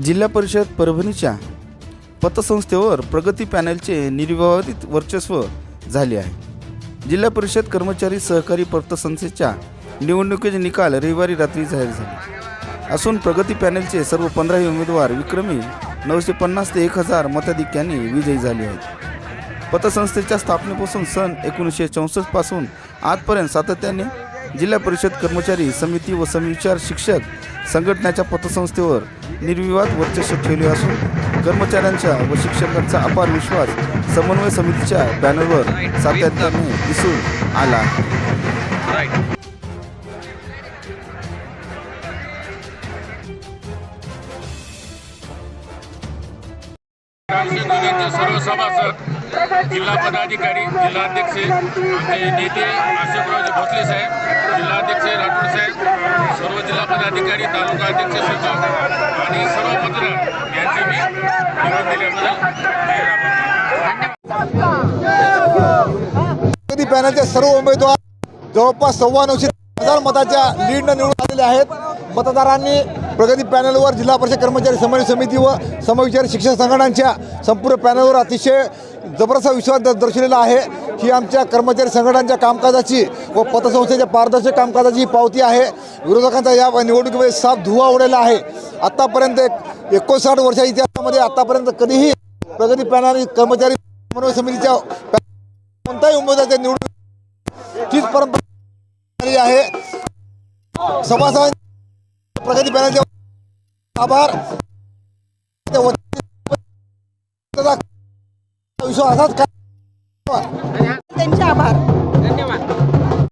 जिल्हा परिषद परभणीच्या पतसंस्थेवर प्रगती पॅनलचे निर्विवादित वर्चस्व झाले आहे. जिल्हा परिषद कर्मचारी सहकारी पतसंस्थेच्या निवडणुकीचे निकाल रविवारी रात्री जाहीर झाले. असून प्रगती पॅनलचे सर्व पंधराही उमेदवार विक्रमी नऊशे पन्नास ते एक हजार मताधिक्यांनी विजयी झाले आहेत. पतसंस्थेच्या स्थापनेपासून सन एकोणीसशे चौसष्टपासून आजपर्यंत सातत्याने जिल्हा परिषद कर्मचारी समिती व समविचार शिक्षक संघटनेच्या पतसंस्थेवर निर्विवाद वर्चस्व ठेवले असून कर्मचाऱ्यांचा व शिक्षकांचा अपार विश्वास समन्वय समितीच्या बॅनरवर सातत्याने दिसून आला. सर्व सभासद जिल्हा पदाधिकारी जिल्हाध्यक्ष आमचे नेते अशोकरावजी भोसले साहेब जिल्हाध्यक्ष राठोड साहेब सर्व जिल्हा पदाधिकारी तालुका अध्यक्ष सचिव आणि सर्व मतदार यांचे मी निवडून दिल्याबद्दल प्रगती पॅनलचे सर्व उमेदवार जवळपास सव्वा नऊशे हजार मताच्या लीडनं निवडून आलेले आहेत. मतदारांनी प्रगती पॅनलवर जिल्हा परिषद कर्मचारी समन्वय समिती व समविचारी शिक्षण संघटनांच्या संपूर्ण पॅनलवर अतिशय जबरदस्त विश्वास दर्शवलेला आहे. ही आमच्या कर्मचारी संघटनांच्या कामकाजाची व पतसंस्थेच्या पारदर्शक कामकाजाची पावती आहे. विरोधकांचा या निवडणुकीमध्ये साफ धुवा उडलेला आहे. आत्तापर्यंत एक एकोणसाठ वर्षाच्या इतिहासामध्ये आत्तापर्यंत कधीही प्रगती पॅनल कर्मचारी समन्वय समितीच्या कोणताही उमेदवाराच्या निवडणूक तीच परंपरा आहे. सभासद प्रगती पॅनलचे आभार. 你说他是干